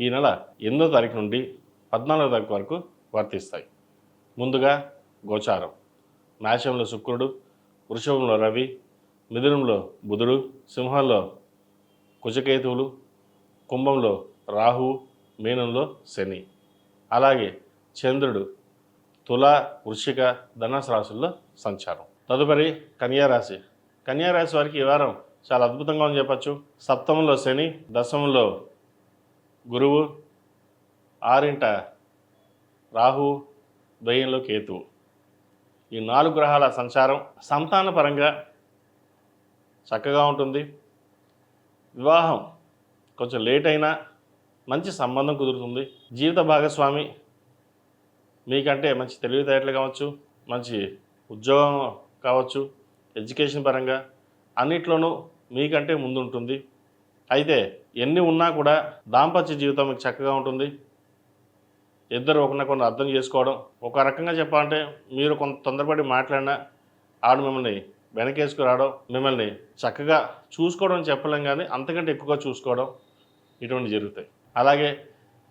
ఈ నెల ఎనిమిదో తారీఖు నుండి పద్నాలుగో తారీఖు వరకు వర్తిస్తాయి. ముందుగా గోచారం. మేషంలో శుక్రుడు వృషభంలో రవి మిథునంలో బుధుడు సింహంలో కుజకేతువులు కుంభంలో రాహువు మీనంలో శని. అలాగే చంద్రుడు తుల వృషిక ధనుసు రాశుల్లో సంచారం. తదుపరి కన్యారాశి కన్యారాశి వారికి ఈ వారం చాలా అద్భుతంగా ఉంది చెప్పచ్చు. సప్తమంలో శని దశమంలో గురువు ఆరింట రాహు ద్వయంలో కేతువు ఈ నాలుగు గ్రహాల సంచారం సంతాన పరంగా చక్కగా ఉంటుంది. వివాహం కొంచెం లేట్ అయినా మంచి సంబంధం కుదురుతుంది. జీవిత భాగస్వామి మీకంటే మంచి తెలివితేటలు కావచ్చు మంచి ఉద్యోగం కావచ్చు ఎడ్యుకేషన్ పరంగా అన్నిట్లోనూ మీకంటే ముందుంటుంది. అయితే ఎన్ని ఉన్నా కూడా దాంపత్య జీవితం మీకు చక్కగా ఉంటుంది. ఇద్దరు ఒకరినొకరిని అర్థం చేసుకోవడం. ఒక రకంగా చెప్పాలంటే మీరు కొంత తొందరపడి మాట్లాడినా ఆడు మిమ్మల్ని వెనకేసుకు రావడం మిమ్మల్ని చక్కగా చూసుకోవడం అని చెప్పలేం కానీ అంతకంటే ఎక్కువగా చూసుకోవడం ఇటువంటి జరుగుతాయి. అలాగే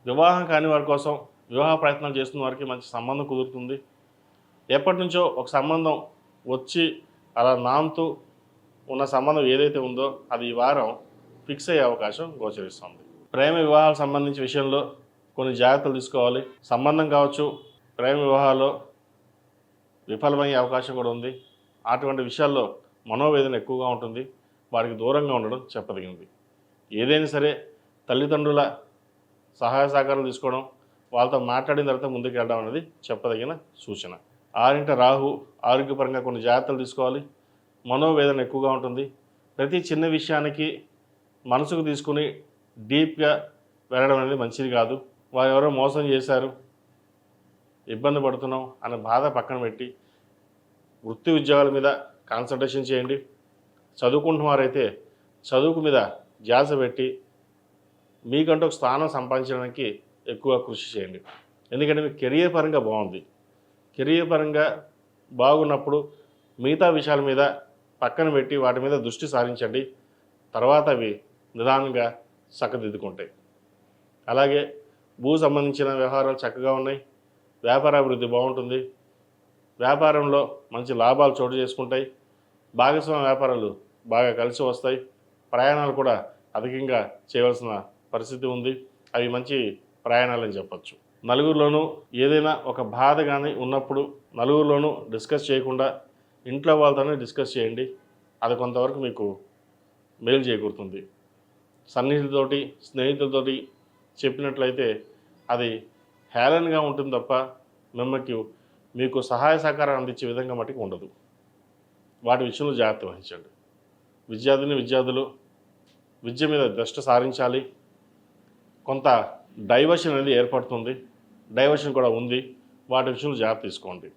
వివాహం కాని వారి కోసం వివాహ ప్రయత్నాలు చేస్తున్న వారికి మంచి సంబంధం కుదురుతుంది. ఎప్పటి నుంచో ఒక సంబంధం వచ్చి అలా నాంతూ ఉన్న సంబంధం ఏదైతే ఉందో అది ఈ వారం ఫిక్స్ అయ్యే అవకాశం గోచరిస్తుంది. ప్రేమ వివాహాలకు సంబంధించిన విషయంలో కొన్ని జాగ్రత్తలు తీసుకోవాలి. సంబంధం కావచ్చు ప్రేమ వివాహాల్లో విఫలమయ్యే అవకాశం కూడా ఉంది. అటువంటి విషయాల్లో మనోవేదన ఎక్కువగా ఉంటుంది. వారికి దూరంగా ఉండడం చెప్పదగింది. ఏదైనా సరే తల్లిదండ్రుల సహాయ సహకారం తీసుకోవడం వాళ్ళతో మాట్లాడిన తర్వాత ముందుకు వెళ్ళడం అనేది చెప్పదగిన సూచన. ఆరింట రాహు ఆరోగ్యపరంగా కొన్ని జాగ్రత్తలు తీసుకోవాలి. మనోవేదన ఎక్కువగా ఉంటుంది. ప్రతి చిన్న విషయానికి మనసుకు తీసుకుని డీప్గా వెళ్ళడం అనేది మంచిది కాదు. వారు ఎవరో మోసం చేశారు ఇబ్బంది పడుతున్నాం అనే బాధ పక్కన పెట్టి వృత్తి ఉద్యోగాల మీద కాన్సన్ట్రేషన్ చేయండి. చదువుకుంటున్నవారైతే చదువుకు మీద ధ్యాస పెట్టి మీకంటూ ఒక స్థానం సంపాదించడానికి ఎక్కువ కృషి చేయండి. ఎందుకంటే మీకు కెరియర్ పరంగా బాగుంది. కెరియర్ పరంగా బాగున్నప్పుడు మిగతా విషయాల మీద పక్కన పెట్టి వాటి మీద దృష్టి సారించండి. తర్వాత అవి నిదానంగా చక్కదిద్దుకుంటాయి అలాగే భూ సంబంధించిన వ్యవహారాలు చక్కగా ఉన్నాయి. వ్యాపారాభివృద్ధి బాగుంటుంది. వ్యాపారంలో మంచి లాభాలు చోటు చేసుకుంటాయి. భాగస్వామ్య వ్యాపారాలు బాగా కలిసి వస్తాయి. ప్రయాణాలు కూడా అధికంగా చేయవలసిన పరిస్థితి ఉంది. అవి మంచి ప్రయాణాలని చెప్పచ్చు. నలుగురిలోనూ ఏదైనా ఒక బాధ కానీ ఉన్నప్పుడు నలుగురిలోనూ డిస్కస్ చేయకుండా ఇంట్లో వాళ్ళతోనే డిస్కస్ చేయండి. అది కొంతవరకు మీకు మేలు చేకూరుతుంది. సన్నిహితులతోటి స్నేహితులతోటి చెప్పినట్లయితే అది హేళనగా ఉంటుంది తప్ప మిమ్మల్ని మీకు సహాయ సహకారం అందించే విధంగా మటుకు ఉండదు. వాటి విషయంలో జాగ్రత్త వహించండి. విద్యార్థిని విద్యార్థులు విద్య మీద దృష్టి సారించాలి. కొంత డైవర్షన్ అనేది ఏర్పడుతుంది. డైవర్షన్ కూడా ఉంది. వాటి విషయంలో జాగ్రత్త తీసుకోండి.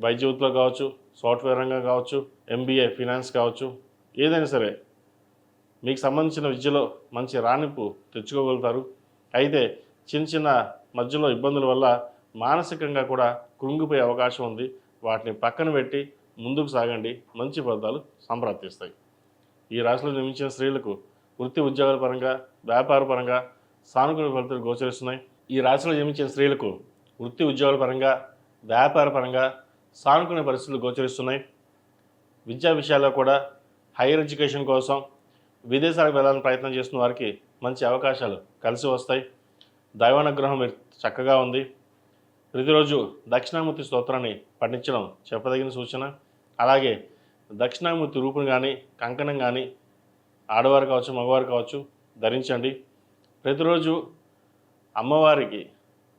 వైద్య వృత్తిలో కావచ్చు సాఫ్ట్వేర్ రంగం కావచ్చు ఎంబీఏ ఫినాన్స్ కావచ్చు ఏదైనా సరే మీకు సంబంధించిన విద్యలో మంచి రాణింపు తెచ్చుకోగలుగుతారు. అయితే చిన్న చిన్న మధ్యలో ఇబ్బందుల వల్ల మానసికంగా కూడా కృంగిపోయే అవకాశం ఉంది. వాటిని పక్కన పెట్టి ముందుకు సాగండి. మంచి ఫలితాలు సంప్రాప్తిస్తాయి. ఈ రాశిలో నిర్మించిన స్త్రీలకు వృత్తి ఉద్యోగాల పరంగా వ్యాపార పరంగా సానుకూల ఫలితాలు గోచరిస్తున్నాయి. ఈ రాశిలో జన్మించిన స్త్రీలకు వృత్తి ఉద్యోగాల పరంగా వ్యాపార పరంగా సానుకూల పరిస్థితులు గోచరిస్తున్నాయి. విద్యా విషయాల్లో కూడా హైయర్ ఎడ్యుకేషన్ కోసం విదేశాలకు వెళ్ళాలని ప్రయత్నం చేస్తున్న వారికి మంచి అవకాశాలు కలిసి వస్తాయి. దైవానుగ్రహం మీరు చక్కగా ఉంది. ప్రతిరోజు దక్షిణామూర్తి స్తోత్రాన్ని పఠించడం చెప్పదగిన సూచన. అలాగే దక్షిణామూర్తి రూపును కానీ కంకణం కానీ ఆడవారు కావచ్చు మగవారు కావచ్చు ధరించండి. ప్రతిరోజు అమ్మవారికి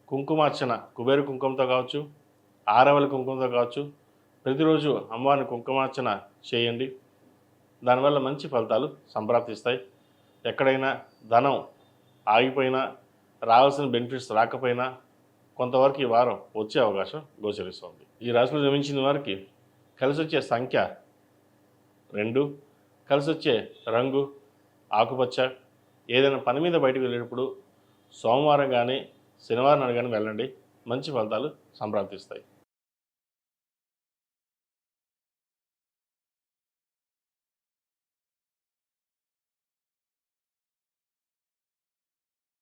కుంకుమార్చన కుబేర కుంకుమతో కావచ్చు ఆరవల కుంకుమతో కావచ్చు ప్రతిరోజు అమ్మవారిని కుంకుమార్చన చేయండి. దానివల్ల మంచి ఫలితాలు సంప్రాప్తిస్తాయి. ఎక్కడైనా ధనం ఆగిపోయినా రావాల్సిన బెనిఫిట్స్ రాకపోయినా కొంతవరకు ఈ వారం వచ్చే అవకాశం గోచరిస్తుంది. ఈ రాశిలో జమించిన వారికి కలిసి వచ్చే సంఖ్య రెండు కలిసి వచ్చే రంగు ఆకుపచ్చ. ఏదైనా పని మీద బయటకు వెళ్ళేటప్పుడు సోమవారం కానీ శనివారం నాడు కానీ వెళ్ళండి. మంచి ఫలితాలు సంప్రాప్తిస్తాయి.